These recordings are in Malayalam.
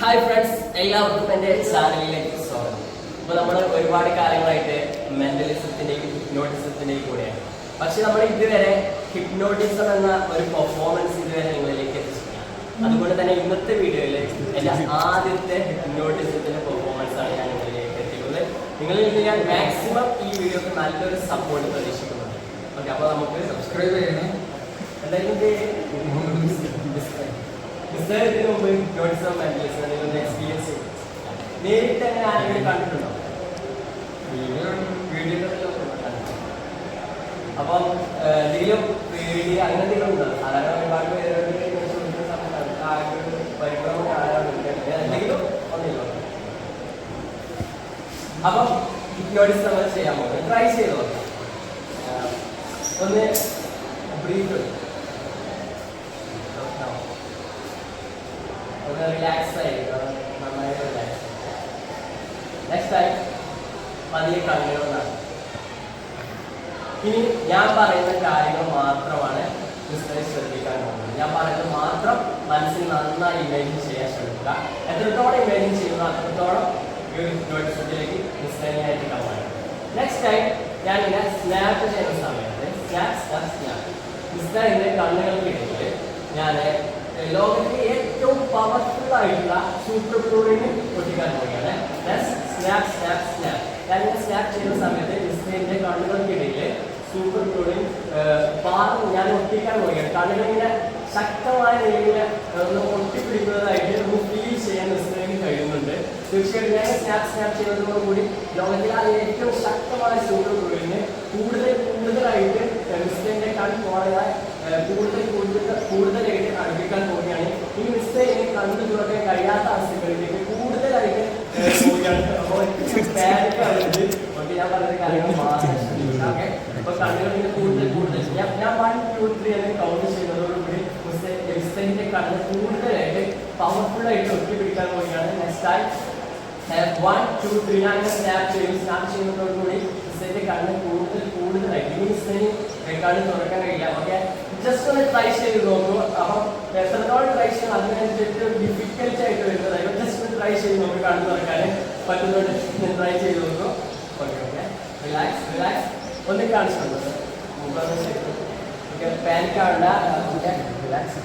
ഹായ് ഫ്രണ്ട്സ് എല്ലാവർക്കും എന്റെ ചാനലിലേക്ക് സ്വാഗതം. അപ്പോൾ നമ്മൾ ഒരുപാട് കാലങ്ങളായിട്ട് മെന്റലിസത്തിന്റെയും ഹിപ്നോട്ടിസത്തിന്റെയും കൂടെയാണ്. പക്ഷെ നമ്മൾ ഇതുവരെ ഹിപ്നോട്ടിസം എന്ന ഒരു പെർഫോമൻസ് ഇതുവരെ നിങ്ങളിലേക്ക് എത്തിച്ചിട്ടില്ല. അതുകൊണ്ട് തന്നെ ഇന്നത്തെ വീഡിയോയിൽ എന്റെ ആദ്യത്തെ ഹിപ്നോട്ടിസത്തിന്റെ പെർഫോമൻസ് ആണ് ഞാൻ നിങ്ങളിലേക്ക് എത്തിക്കുന്നത് നിങ്ങളിൽ നിന്ന് ഞാൻ മാക്സിമം ഈ വീഡിയോക്ക് നല്ലൊരു സപ്പോർട്ട് പ്രതീക്ഷിക്കുന്നുണ്ട്. ഓക്കെ അപ്പോൾ നമുക്ക് സബ്സ്ക്രൈബ് ചെയ്യണം. എന്തായാലും ഇതിനു മുമ്പ് ഹിപ്നോട്ടിസം മെന്റലിസം നിങ്ങളുടെ എക്സ്പീരിയൻസ് നേരിട്ട് അങ്ങനെ ആരെങ്കിലും കണ്ടിട്ടുണ്ടോ വീഡിയോ അപ്പം എന്തെങ്കിലും പേടി അങ്ങനെ എന്തെങ്കിലും ഉണ്ടോ സാധാരണ ഒരുപാട് പേരോട് പരിഭ്രമം കാണാറുണ്ട് എന്തെങ്കിലും ഒന്നില്ല അപ്പം ഹിപ്നോട്ടിസം നമ്മൾ ചെയ്യാൻ പോകുന്നത് ട്രൈ ചെയ്തോ ഒന്ന് ബ്രീത്ത് ഒന്ന് റിലാക്സ് ആയിരിക്കും നന്നായി റിലാക്സ് നെക്സ്റ്റ് ടൈം പതിയെ കണ്ണുകളാണ് ഇനി ഞാൻ പറയുന്ന കാര്യങ്ങൾ മാത്രമാണ് മിസ്റ്ററെ ശ്രദ്ധിക്കാൻ പോകുന്നത്. ഞാൻ പറയുന്നത് മാത്രം മനസ്സിൽ നന്നായി ഇമേജിൻ ചെയ്യാൻ ശ്രമിക്കുക. എത്രത്തോളം ഇമേജിൻ ചെയ്യുന്നു അത്രത്തോളം ഹിപ്നോട്ടിസത്തിലേക്ക് മിസ്റ്ററിനായിട്ട് കമ്പാണ് നെക്സ്റ്റ് ടൈം ഞാൻ ഇങ്ങനെ സ്നാപ്പ് ചെയ്യുന്ന സമയത്ത് സ്നാപ്പ് സ്നാപ്പ് സ്നാപ്പ് മിസ്റ്ററിന്റെ കണ്ണുകൾക്കിടയിൽ ഞാൻ ലോകത്തിലെ ഏറ്റവും പവർഫുൾ ആയിട്ടുള്ള സൂപ്പർ ഫ്ലൂറിന് പൊട്ടിക്കാൻ പോവുകയാണ്. സ്നാപ്പ് സ്നാപ്പ് ചെയ്യുന്ന സമയത്ത് ഇസ്മയിലിന്റെ കണ്ണുകൾക്കിടയിൽ സൂപ്പർ ഫ്ലൂറിൻ പാറ ഞാൻ ഒട്ടിക്കാൻ പോവുകയാണ്. കണ്ണുകളിങ്ങനെ ശക്തമായ രീതിയിൽ ഒന്ന് ഒട്ടിപ്പിടിക്കുന്നതായിട്ട് നമുക്ക് ഫീൽ ചെയ്യാൻ മിസ്റ്ററിന് കഴിയുന്നുണ്ട്. തീർച്ചയായിട്ടും ഞാൻ സ്നാപ്പ് സ്നാപ്പ് ചെയ്യുന്നതോടുകൂടി ലോകത്തിലെ ഏറ്റവും ശക്തമായ സൂപ്പർ ഫ്ലൂറിന് കൂടുതൽ കൂടുതലായിട്ട് മിസ്റ്ററിന്റെ കൺ പോളയായി കൂടുതൽ കൂടുതൽ കൂടുതലായിട്ട് അറിയിക്കാൻ പോവുകയാണ്. ഈ മിസ്റ്റേക്ക് കണ്ണു തുറക്കാൻ കഴിയാത്ത അവസ്ഥകളിലേക്ക് കൂടുതലായിട്ട് ഏഹ്, പോവുകയാണ് അപ്പോൾ പാനിക് ആവുന്നത് ഓക്കെ ശ്രദ്ധിക്കുക ഓക്കെ? അപ്പൊ കണ്ണുകളിൽ കൂടുതൽ കൂടുതൽ ഞാൻ ഞാൻ വൺ ടു ത്രീ എന്ന് കൗണ്ട് ചെയ്യുന്നതോടുകൂടി മിസ്റ്റേക്കിന്റെ കണ്ണ് കൂടുതലായിട്ട് പവർഫുൾ ആയിട്ട് ഒറ്റപ്പിടിക്കാൻ പോവുകയാണ്. Next time one two three ഞാൻ സ്നാപ്പ് ചെയ്യും. സ്നാപ്പ് ചെയ്യുന്നതോടുകൂടി മിസ്റ്റേക്കിന്റെ കണ്ണ് കൂടുതൽ കൂടുതലായിട്ട്. ഇനി മിസ്റ്റേക്ക് കണ്ണ് തുറക്കാൻ കഴിയില്ല. ഓക്കെ? ജസ്റ്റ് ഒന്ന് ട്രൈ ചെയ്ത് നോക്കൂ. ട്രൈ ചെയ്യണം? അതിനനുസരിച്ച് ഡിഫിക്കൽട്ട് ആയിട്ട് വരുന്നതായിരിക്കും. ജസ്റ്റ് ട്രൈ ചെയ്ത് നോക്കൂ. കണ്ണ് തുറക്കാൻ പറ്റുന്നതുകൊണ്ട് ട്രൈ ചെയ്ത് നോക്കൂ. Okay okay. റിലാക്സ് റിലാക്സ് ഒന്ന് കാണിച്ചിട്ടുണ്ട് പാൻ പാനിക് ആവണ്ട റിലാക്സ്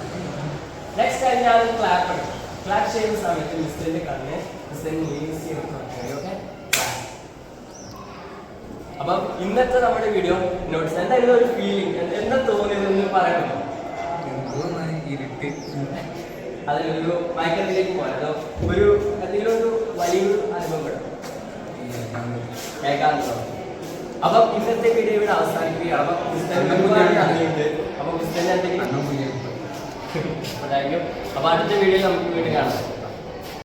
നെക്സ്റ്റ് ടൈം ഞാൻ ക്ലാപ്പ് എടുക്കും ക്ലാപ്പ് ചെയ്യുന്ന സമയത്ത് മിസ്റ്ററിന്റെ കണ്ണ് മിസ്റ്ററിന് യൂസ് ചെയ്ത് ഓക്കെ അപ്പം ഇന്നത്തെ നമ്മുടെ വീഡിയോ നോട്ട്സ് എന്തായാലും ഒരു ഫീലിംഗ് എന്താ തോന്നിയതെന്ന് പറയാൻ എന്തോ ഇരുട്ട് അതിലൊരു മയക്കത്തിലേക്ക് പോകാൻ ഒരു എന്തെങ്കിലും ഒരു വലിയൊരു അനുഭവപ്പെടും ഏകാന്തം അപ്പം ഇന്നത്തെ വീഡിയോ ഇവിടെ അവസാനിക്കുകയാണ് അപ്പം അപ്പം മിസ്റ്ററിന് എന്തെങ്കിലും അപ്പൊ അടുത്ത വീഡിയോയിൽ നമുക്ക് വീണ്ടും കാണാം.